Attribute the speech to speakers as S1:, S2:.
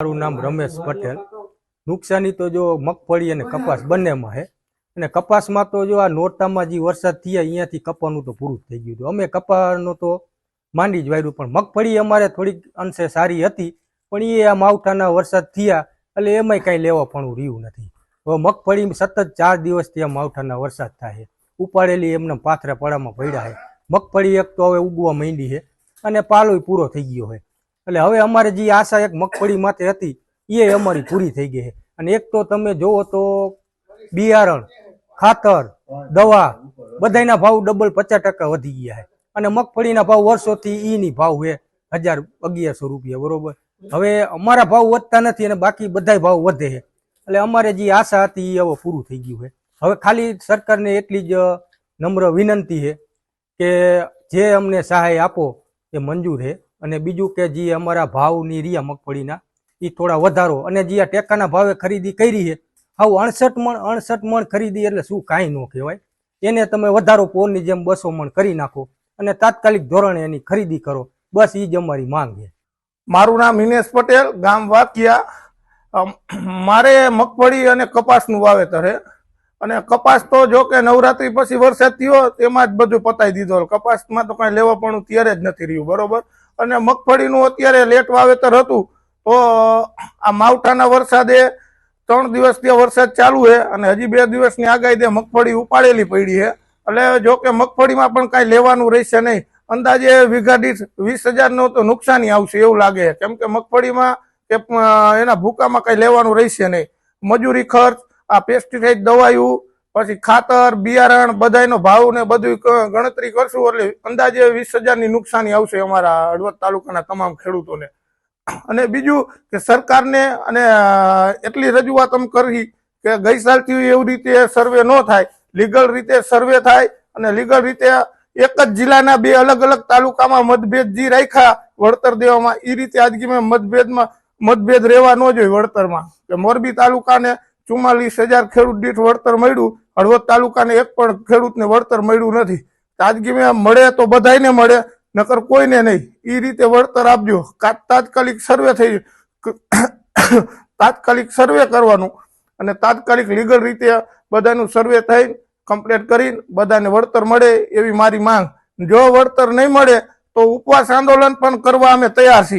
S1: મારું નામ રમેશ પટેલ. નુકસાની તો જો મગફળી અને કપાસ બંનેમાં છે અને કપાસમાં તો જો આ નોરતામાં જે વરસાદ થયા અહીંયાથી કપાનું તો પૂરું થઈ ગયું હતું અમે કપાનું તો માંડી જ વાર્યું પણ મગફળી અમારે થોડીક અંશે સારી હતી પણ એ આ માવઠાના વરસાદ થયા એટલે એમાંય કાંઈ લેવા પણ રહ્યું નથી. હવે મગફળી સતત ચાર દિવસથી આ માવઠાના વરસાદ થાય છે. ઉપાડેલી એમને પાથરા પાડામાં પડ્યા છે. મગફળી એક તો હવે ઉગવા માંડી છે અને પાલોય પૂરો થઈ ગયો છે. એટલે હવે અમારે જે આશા એક મગફળી માટે હતી એ અમારી પૂરી થઈ ગઈ છે. અને એક તો તમે જોવો તો બિયારણ, ખાતર, દવા બધાયના ભાવ ડબલ પચાસ ટકા વધી ગયા છે. અને મગફળીના ભાવ વર્ષોથી ઈની ભાવ છે હજાર અગિયારસો રૂપિયા, બરોબર? હવે અમારા ભાવ વધતા નથી અને બાકી બધાય ભાવ વધે છે. એટલે અમારે જે આશા હતી એ હવે પૂરું થઈ ગયું છે. હવે ખાલી સરકારને એટલી જ નમ્ર વિનંતી છે કે જે અમને સહાય આપો એ મંજૂર છે. અને બીજું કે જે અમારા ભાવની રહ્યા મગફળીના એ થોડા વધારો. અને જે આ ટેકાના ભાવે ખરીદી કરી છે હાવ અડસઠ મણ અડસઠ મણ ખરીદી એટલે શું કાંઈ ન કહેવાય. એને તમે વધારો પોરની જેમ બસો મણ કરી નાખો અને તાત્કાલિક ધોરણે એની ખરીદી કરો. બસ એ જ અમારી માંગ છે.
S2: મારું નામ હિનેશ પટેલ, ગામ વાકિયા. મારે મગફળી અને કપાસનું વાવેતર છે. અને કપાસ તો જો કે નવરાત્રી પછી વરસાદ થયો, તેમાં જ બધું પતાઈ દીધો. કપાસમાં તો કાંઈ લેવા પણ ત્યારે જ નથી રહ્યું, બરોબર? અને મગફળીનું અત્યારે લેટ વાવેતર હતું, તો આ માવઠાના વરસાદે ત્રણ દિવસ ત્યાં વરસાદ ચાલુ છે અને હજી બે દિવસની આગાહી દે મગફળી ઉપાડેલી પડી છે. એટલે જો કે મગફળીમાં પણ કાંઈ લેવાનું રહેશે નહીં. અંદાજે વીઘા દીઠ વીસ હજારનો તો નુકસાની આવશે એવું લાગે કેમ કે મગફળીમાં કે એના ભૂકામાં કાંઈ લેવાનું રહેશે નહીં. મજૂરી ખર્ચ, આ પેસ્ટિસાઇડ દવાયું પછી ખાતર, બિયારણ બધાયનો ભાવ ને બધું ગણતરી કરશું એટલે અંદાજે વીસ હજારની નુકસાની આવશે અમારા હળવદ તાલુકાના તમામ ખેડૂતોને. અને બીજું કે સરકારને અને એટલી રજૂઆત અમે કરી કે ગઈ સાલથી એવી રીતે સર્વે ન થાય. લીગલ રીતે સર્વે થાય અને લીગલ રીતે એક જ જિલ્લાના બે અલગ અલગ તાલુકામાં મતભેદ જે રાખ્યા વળતર દેવામાં એ રીતે આજગીમાં મતભેદમાં, મતભેદ રહેવા ન જોઈએ વળતરમાં. કે મોરબી તાલુકાને ચુમ્માલીસ હજાર ખેડૂત દીઠ વળતર મળ્યું હળવદ તાલુકાને એક પણ ખેડૂતને વળતર મળ્યું નથી. તાજગીમાં મળે તો બધાને મળે, નકર કોઈને નહીં. એ રીતે વળતર આપજો. તાત્કાલિક સર્વે થઈ તાત્કાલિક સર્વે કરવાનું અને તાત્કાલિક લીગલ રીતે બધાનું સર્વે થઈ કમ્પ્લીટ કરીને બધાને વળતર મળે એવી મારી માંગ. જો વળતર નહીં મળે તો ઉપવાસ આંદોલન પણ કરવા અમે તૈયાર છીએ.